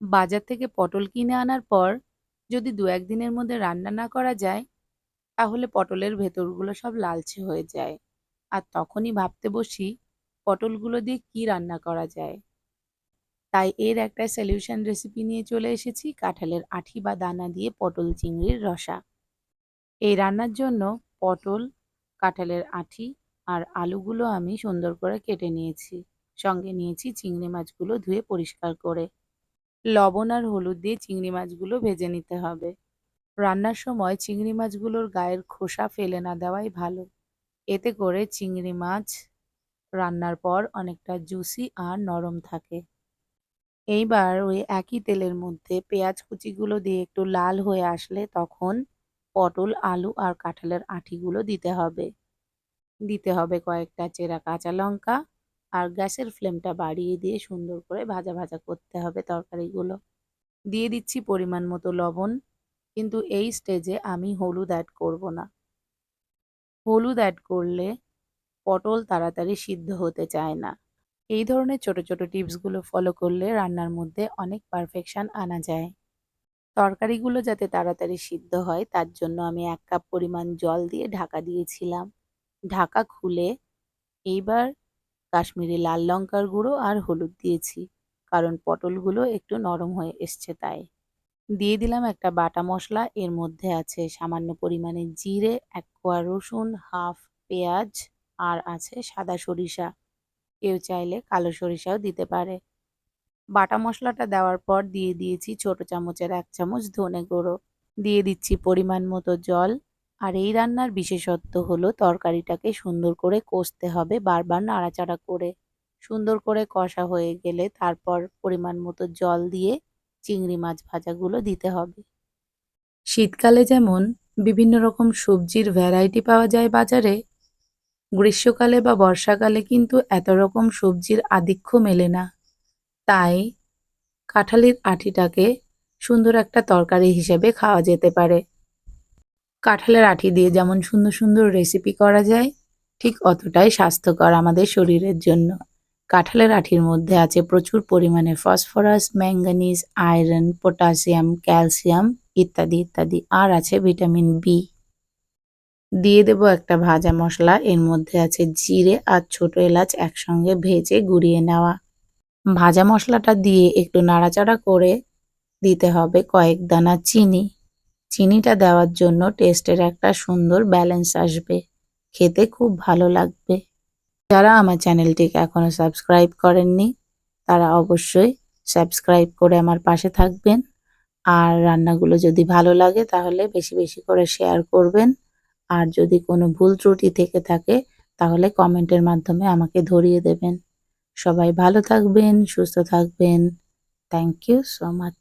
বাজার থেকে পটল কিনে আনার পর যদি দু এক দিনের মধ্যে রান্না না করা যায়, তাহলে পটলের ভেতরগুলো সব লালচে হয়ে যায়। আর তখনই ভাবতে বসি পটলগুলো দিয়ে কি রান্না করা যায়। তাই এর একটা সলিউশন রেসিপি নিয়ে চলে এসেছি কাঁঠালের আঠি বা দানা দিয়ে পটল চিংড়ির রসা। এই রান্নার জন্য পটল, কাঁঠালের আঠি আর আলুগুলো আমি সুন্দর করে কেটে নিয়েছি। সঙ্গে নিয়েছি চিংড়ি মাছগুলো ধুয়ে পরিষ্কার করে। লবণ আর হলুদ দিয়ে চিংড়ি মাছগুলো ভেজে নিতে হবে। রান্নার সময় চিংড়ি মাছগুলোর গায়ের খোসা ফেলে না দেওয়াই ভালো। এতে করে চিংড়ি মাছ রান্নার পর অনেকটা জুসি আর নরম থাকে। এইবার ওই একই তেলের মধ্যে পেঁয়াজ কুচিগুলো দিয়ে একটু লাল হয়ে আসলে তখন পটল, আলু আর কাঁঠালের আঁঠিগুলো দিতে হবে। দিতে হবে কয়েকটা চেরা কাঁচা লঙ্কা আর গ্যাসের ফ্লেমটা বাড়িয়ে দিয়ে সুন্দর করে ভাজা ভাজা করতে হবে তরকারিগুলো। দিয়ে দিচ্ছি পরিমাণ মতো লবণ। কিন্তু এই স্টেজে আমি হলুদ অ্যাড করব না। হলুদ অ্যাড করলে পটল তাড়াতাড়ি সিদ্ধ হতে চায় না। এই ধরনের ছোট ছোট টিপসগুলো ফলো করলে রান্নার মধ্যে অনেক পারফেকশন আনা যায়। তরকারিগুলো যাতে তাড়াতাড়ি সিদ্ধ হয়, তার জন্য আমি এক কাপ পরিমাণ জল দিয়ে ঢাকা দিয়েছিলাম। ঢাকা খুলে এইবার কাশ্মীরি লাল লঙ্কার গুঁড়ো আর হলুদ দিয়েছি, কারণ পটলগুলো একটু নরম হয়ে এসছে তাই। দিয়ে দিলাম একটা বাটা মশলা, এর মধ্যে আছে সামান্য পরিমাণে জিরে, এক কোয়া রসুন, হাফ পেঁয়াজ, আর আছে সাদা সরিষা। কেউ চাইলে কালো সরিষাও দিতে পারে। বাটা মশলাটা দেওয়ার পর দিয়ে দিয়েছি ছোট চামচের এক চামচ ধনে গুঁড়ো। দিয়ে দিচ্ছি পরিমাণ মতো জল। আর এই রান্নার বিশেষত্ব হলো তরকারিটাকে সুন্দর করে কষতে হবে, বারবার নাড়াচাড়া করে। সুন্দর করে কষা হয়ে গেলে তারপর পরিমাণ মতো জল দিয়ে চিংড়ি মাছ ভাজাগুলো দিতে হবে। শীতকালে যেমন বিভিন্ন রকম সবজির ভ্যারাইটি পাওয়া যায় বাজারে, গ্রীষ্মকালে বা বর্ষাকালে কিন্তু এত রকম সবজির আধিক্য মেলে না। তাই কাঁঠালির আঠিটাকে সুন্দর একটা তরকারি হিসেবে খাওয়া যেতে পারে। কাঁঠালের আঠি দিয়ে যেমন সুন্দর সুন্দর রেসিপি করা যায়, ঠিক অতটাই স্বাস্থ্যকর আমাদের শরীরের জন্য। কাঁঠালের আঠির মধ্যে আছে প্রচুর পরিমাণে phosphorus manganese iron potassium calcium ইত্যাদি ইত্যাদি, আর আছে ভিটামিন বি দিয়ে দেব একটা ভাজা মশলা, এর মধ্যে আছে জিরে আর ছোট এলাচ একসঙ্গে ভেজে গুঁড়িয়ে নেওয়া। ভাজা মশলাটা দিয়ে একটু নাড়াচাড়া করে দিতে হবে কয়েক দানা চিনি। চিনিটা দেওয়ার জন্য টেস্টের একটা সুন্দর ব্যালেন্স আসবে। খেতে খুব ভালো লাগবে। যারা আমার চ্যানেলটিকে এখনও সাবস্ক্রাইব করেননি, তারা অবশ্যই সাবস্ক্রাইব করে আমার পাশে থাকবেন। আর রান্নাগুলো যদি ভালো লাগে, তাহলে বেশি বেশি করে শেয়ার করবেন। আর যদি কোনো ভুল ত্রুটি থেকে থাকে, তাহলে কমেন্টের মাধ্যমে আমাকে ধরিয়ে দেবেন। সবাই ভালো থাকবেন, সুস্থ থাকবেন। Thank you so much